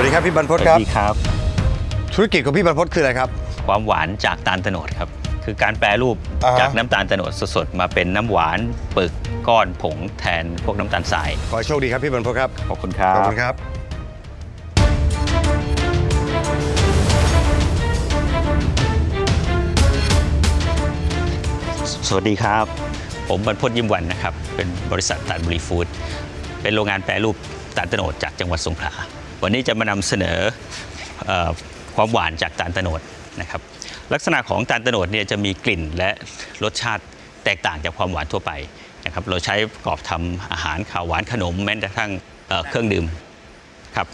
วัสดีครับพี่บรรพสตครับวัสดีครับ ธุรกิจของพี่บรรพตคืออะไรครับ ความหวานจากตาลโตโนดครับ คือการแปรรูปอ่าฮะ จากน้ำตาลโตโนดสดๆ มาเป็นน้ำหวานปึกก้อนผงแทนพวกน้ำตาลทราย ขอให้โชคดีครับพี่บรรพตครับ ขอบคุณครัขอบบคุณครับ สวัสดีครับ ผมบรรพตยิ้มวันนะครับ เป็นบริษัทตาลบุรีฟู้ดเป็นโรงงานแปรรูปตาลโตโนดจากจังหวัดสงขลา วันนี้จะมานำเสนออความหวานจากตาลโตโนดนะครับลักษณะของตาลโตโนดเนี่ยจะมีกลิ่นและรสชาติแตกต่างจากความหวานทั่วไปนะครับเราใช้ประกอบทำอาหารข้าวหวานขนมแม้กระทั่งเครื่องดื่มครับ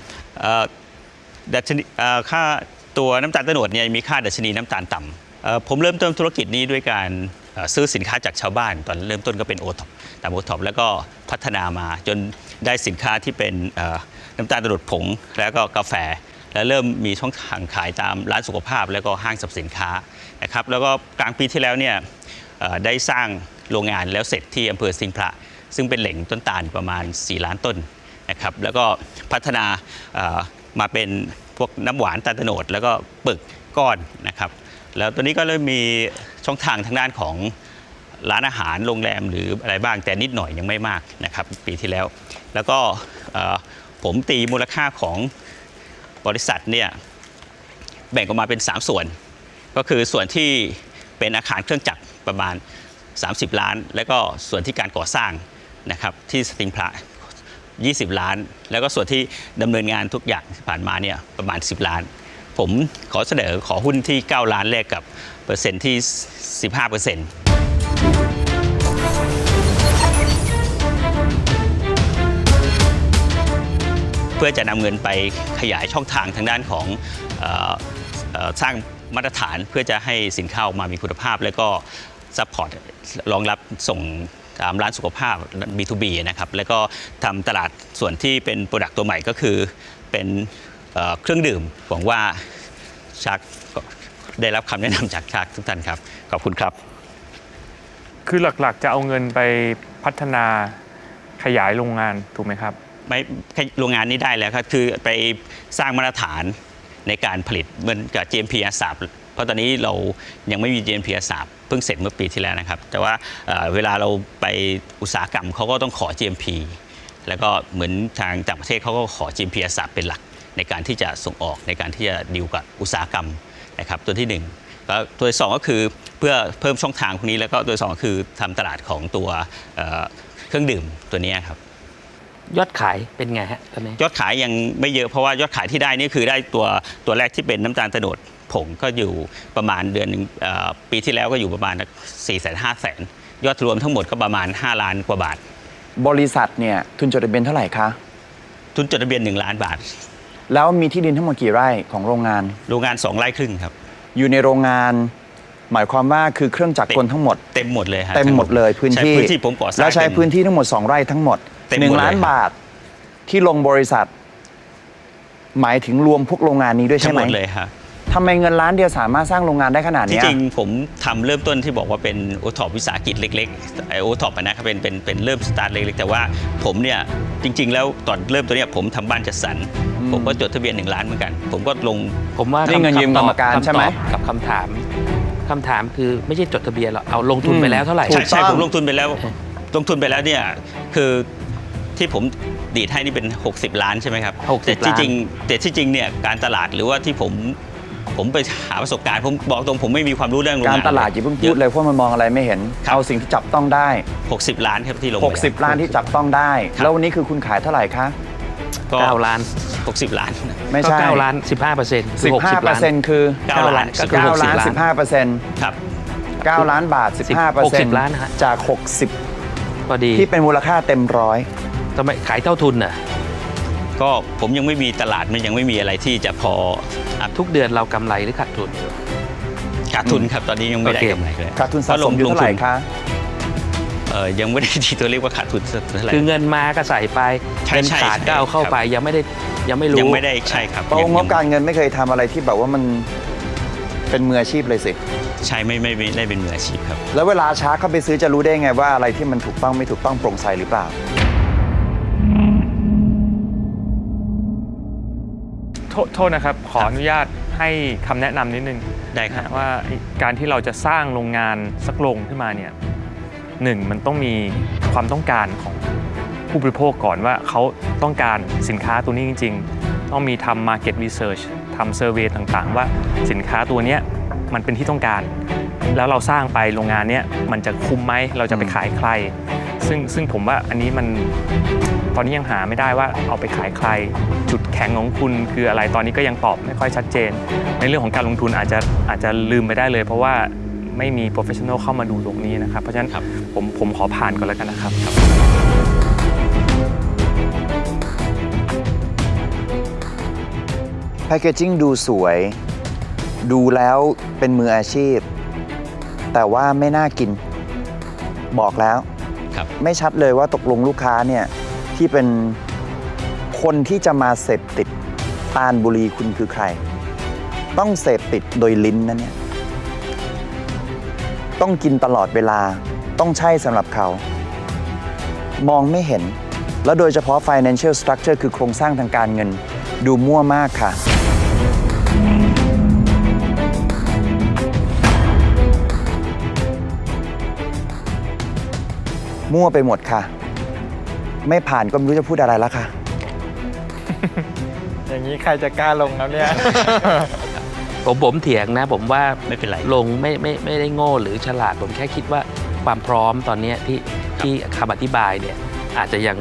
ดัชนีค่าตัวน้ำตาลโตโนดเนี่ยมีค่าดัชนีน้ำตาลต่ำผมเริ่มต้นธุรกิจนี้ด้วยการซื้อสินค้าจากชาวบ้าน ตอนเริ่มต้นก็เป็นโอท็อปตามโอท็อปแล้วก็พัฒนามาจนได้สินค้าที่เป็น น้ำตาลตโนดผง แล้วก็กาแฟ แล้วเริ่มมีช่องทางขายตามร้านสุขภาพ แล้วก็ห้างสรรพสินค้านะครับแล้วก็กลางปีที่แล้วเนี่ยได้สร้างโรงงานแล้วเสร็จที่อำเภอสิงห์พระ ซึ่งเป็นแหล่งต้นตาลประมาณ 4 ล้านต้นนะครับแล้วก็พัฒนามาเป็นพวกน้ำหวานตาลโตโนดแล้วก็ปึกก้อนนะครับแล้วตัวนี้ก็เริ่มมีช่องทางทางด้านของร้านอาหารโรงแรมหรืออะไรบ้างแต่นิดหน่อยยังไม่มากนะครับปีที่แล้ว แล้วก็ ผมตีมูลค่าของบริษัทเนี่ยแบ่งออกมาเป็น 3 ส่วน ก็คือส่วนที่เป็นอาคารเครื่องจักรประมาณ 30 ล้าน แล้วก็ส่วนที่การก่อสร้างนะครับที่สติงพระ20 ล้าน แล้วก็ส่วนที่ดำเนินงานทุกอย่างที่ผ่านมาเนี่ยประมาณ 10 ล้าน ผมขอเสนอขอหุ้นที่ 9 ล้านแลกกับเปอร์เซ็นต์ที่ 15เปอร์เซ็นต์ เพื่อจะนำเงินไปขยายช่องทางทางด้านของออสร้างมาตรฐานเพื่อจะให้สินค้าออกมามีคุณภาพ แล้วก็ซัพพอร์ตรองรับส่งตามร้านสุขภาพ B2B นะครับ แล้วก็ทำตลาดส่วนที่เป็นโปรดักต์ตัวใหม่ก็คือเป็นเเครื่องดื่ม หวังว่าชักได้รับคำแนะนำจากชักทุกท่านครับ ขอบคุณครับ คือหลักๆจะเอาเงินไปพัฒนาขยายโรงงานถูกไหมครับ ไม่แค่โรงงานนี้ได้แล้วครับคือไปสร้างมาตรฐานในการผลิตเหมือนกับ GMP อาสาบเพราะตอนนี้เรายังไม่มี GMP อาสาบเพิ่งเสร็จเมื่อปีที่แล้วนะครับ แต่ว่าเวลาเราไปอุตสาหกรรมเขาก็ต้องขอ GMP แล้วก็เหมือนทางต่างประเทศเขาก็ขอ GMP อาสาบเป็นหลักในการที่จะส่งออกในการที่จะดีลกับอุตสาหกรรมนะครับตัวที่หนึ่งแล้วตัวที่สองก็คือเพื่อเพิ่มช่องทางพวกนี้แล้วก็ตัวที่สองคือทำตลาดของตัวเครื่องดื่มตัวนี้ครับ ยอดขายเป็นไงฮะตอนนี้ ยอดขายยังไม่เยอะเพราะว่ายอดขายที่ได้นี่คือได้ตัวตัวแรกที่เป็นน้ำตาลโตโนดผงก็อยู่ประมาณเดือนหนึ่งเอ่อปีที่แล้วก็อยู่ประมาณ4ี่แสนห้าแสนยอดรวมทั้งหมดก็ประมาณ 5 ล้านกว่าบาท บริษัทเนี่ยทุนจดทะเบียนเท่าไหร่คะ ทุนจดทะเบียน 1 ล้านบาท แล้วมีที่ดินทั้งหมดกี่ไร่ของโรงงาน โรงงาน 2 ไร่ครึ่งครับ อยู่ในโรงงาน หมายความว่าคือเครื่องจักรกลทั้งหมด เต็มหมดเลยฮะเต็มหมดเลยพื้นใช้ที่พื้นที่ผมก่อสร้างแล้วใช้เต็มพื้นที่ทั้งหมด 2 ไร่ทั้งหมดเต็มหมด1ล้านเลยครับ บาทที่ลงบริษัท หมายถึงรวมพวกโรงงานนี้ด้วยทั้ใช่งไหหมมดเลยครับทำไมเงินล้านเดียวสามารถสร้างโรงงานได้ขนาดที่เนี้ย จริงผมทำเริ่มต้นที่บอกว่าเป็นโอท็อปวิสาหกิจเล็กๆไอโอท็อปนะครับเป็นเป็นเป็นเริ่มสตาร์ทเล็กๆ แต่ว่าผมเนี่ยจริง ๆ แล้วตอนเริ่มตัวเนี้ยผมทำบ้านจัดสรรผมก็จดทะเบียนหนึ่งล้านเหมือนกัน ผมก็ลง ผมว่านี่เงินยืมกรรมการคำตอบใช่ไหม กับคำถาม คำถามคือไม่ใช่จดทะเบียนหรอกเอาลงทุนไปแล้วเท่าไหร่ถูใช่กใช่ต้องผมลงทุนไปแล้ว ลงทุนไปแล้วเนี่ยคือที่ผมดีดให้นี่เป็น 60 ล้านใช่ไหมครับ60แต่ที่ล้าน จริงแต่ที่จริงเนี่ยการตลาดหรือว่าที่ผมผมไปหาประสบการณ์ผมบอกตรงผมไม่มีความรู้เรื่องโรงการงานตลาดอย่าเพิ่งพูดเลยเพราะมันมองอะไรไม่เห็นครับเอาสิ่งที่จับต้องได้ 60 ล้านครับที่ลงไป 60 ล้านที่จับต้องได้ ครับ แล้ววันนี้คือคุณขายเท่าไหร่คะ ก็เก้าล้าน 60 ล้านไม่ก็ใช่เก้าล้านสิบห้าเปอร์เซ็นต์สิบห้าเปอร์เซ็นต์คือเก้าล้านก็คือเก้าหกสิบล้านล้านสิบห้าเปอร์เซ็นต์ครับ 9 ล้านบาท 15เปอร์เซ็นต์60ล้านนะฮะ จากพอดี60ที่เป็นมูลค่าเต็มร้อยทำไมขายเท่าทุนน่ะ ก็ผมยังไม่มีตลาดมันยังไม่มีอะไรที่จะพออะทุกเดือนเรากำไรหรือขาดทุน ขาดทุนครับตอนนี้ยังไม่ได้โอเค กำไรเลยขาดทุนสะสมอยู่เท่าไหร่คะ เออยังไม่ได้ที่ตัวเลขว่าขาดทุนเท่าไหร่คือเงินมาก็ใส่ไปใช่เงินใช่ขาดใช่ก็เอาเข้าครับไปยังไม่ได้ยังไม่รู้ยังไม่ได้ใช่ครับเพราะยังงบการเงินไม่เคยทำอะไรที่แบบว่ามันเป็นมืออาชีพเลยสิใช่ไม่ไม่ไม่ได้เป็นมืออาชีพครับ แล้วเวลาช้าเข้าไปซื้อจะรู้ได้ไงว่าอะไรที่มันถูกต้องไม่ถูกต้องโปร่งใสหรือเปล่า โทษโทษนะครับ ขออนุญาตให้คำแนะนำนิดนึงได้ครับนะว่าการที่เราจะสร้างโรงงานสักโรงขึ้นมาเนี่ย หนึ่งมันต้องมีความต้องการของผู้บริโภคก่อนว่าเขาต้องการสินค้าตัวนี้จริง ๆ ต้องมีทำ market research ทำ survey ต่างๆ ว่าสินค้าตัวนี้มันเป็นที่ต้องการ แล้วเราสร้างไปโรงงานเนี้ยมันจะคุ้มไหมเราจะไปขายใคร ซึ่งซึ่งผมว่าอันนี้มันตอนนี้ยังหาไม่ได้ว่าเอาไปขายใคร จุดแข็งของคุณคืออะไรตอนนี้ก็ยังตอบไม่ค่อยชัดเจน ในเรื่องของการลงทุนอาจจะอาจจะลืมไปได้เลย เพราะว่า ไม่มี professional เข้ามาดูตรงนี้นะครับ เพราะฉะนั้นครับผมผมขอผ่านก่อนแล้วกันนะครับแพคเกจิ้งดูสวย ดูแล้วเป็นมืออาชีพ แต่ว่าไม่น่ากินบอกแล้วครับไม่ชัดเลยว่าตกลงลูกค้าเนี่ยที่เป็นคนที่จะมาเสพติดตาลบุหรีคุณคือใคร ต้องเสพติดโดยลิ้นนะเนี่ย ต้องกินตลอดเวลา ต้องใช่สำหรับเขา มองไม่เห็น แล้วโดยเฉพาะ financial structure คือโครงสร้างทางการเงิน ดูมั่วมากค่ะ มั่วไปหมดค่ะ ไม่ผ่านก็ไม่รู้จะพูดอะไรแล้วค่ะ อย่างนี้ใครจะกล้าลงครับเนี่ย ผมผมเถียงนะ ผมว่าไม่เป็นไร ลงไม่ไม่ไม่ได้โง่หรือฉลาด ผมแค่คิดว่าความพร้อมตอนเนี้ยที่ที่คำอธิบายเนี่ยอาจจะยัง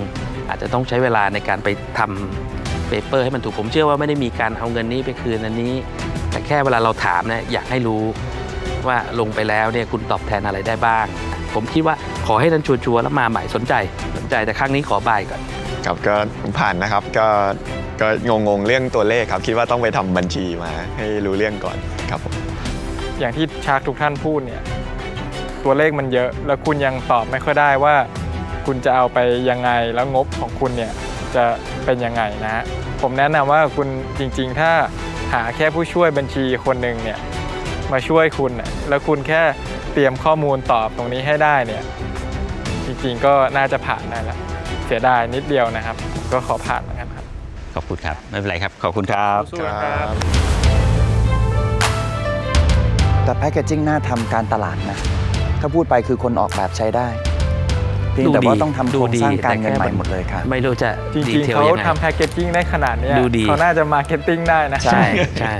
อาจจะต้องใช้เวลาในการไปทำเปเปอร์ให้มันถูกผมเชื่อว่าไม่ได้มีการเอาเงินนี้ไปคืนอันนี้ แต่แค่เวลาเราถามเนี่ยอยากให้รู้ว่าลงไปแล้วเนี่ยคุณตอบแทนอะไรได้บ้าง ผมคิดว่าขอให้นั้นชัวร์ๆแล้วมาใหม่สนใจ สนใจแต่ครั้งนี้ขอบายก่อน ครับก็ผ่านนะครับก็ ก็งงๆเรื่องตัวเลขครับ คิดว่าต้องไปทำบัญชีมาให้รู้เรื่องก่อนครับผม อย่างที่ชาร์กทุกท่านพูดเนี่ยตัวเลขมันเยอะ แล้วคุณยังตอบไม่ค่อยได้ว่า คุณจะเอาไปยังไงแล้วงบของคุณเนี่ยจะเป็นยังไงนะฮะผมแนะนำว่าคุณจริงๆ ถ้าหาแค่ผู้ช่วยบัญชีคนหนึ่งเนี่ยมาช่วยคุณน่ะแล้วคุณแค่เตรียมข้อมูลตอบตรงนี้ให้ได้เนี่ยจริงๆก็น่าจะผ่านได้แล้วเสียดายนิดเดียวนะครับก็ขอผ่านนครับ ขอบคุณครับ ไม่เป็นไรครับ ขอบคุณครับ สู้ๆนะครับ แต่แพคเกจิ้งน่าทำการตลาดนะ ถ้าพูดไปคือคนออกแบบใช้ได้ เพียงแต่ว่าต้องทำโครงสร้างการเงินใหม่หมดเลยค่ะไม่รู้จะจริดีงเทๆลเขายังไงทำแพคเกจจิ้งได้ขนาดเนี้ยดูดีเขาน่าจะมาร์เก็ตติ้งได้นะ ใช่ใช่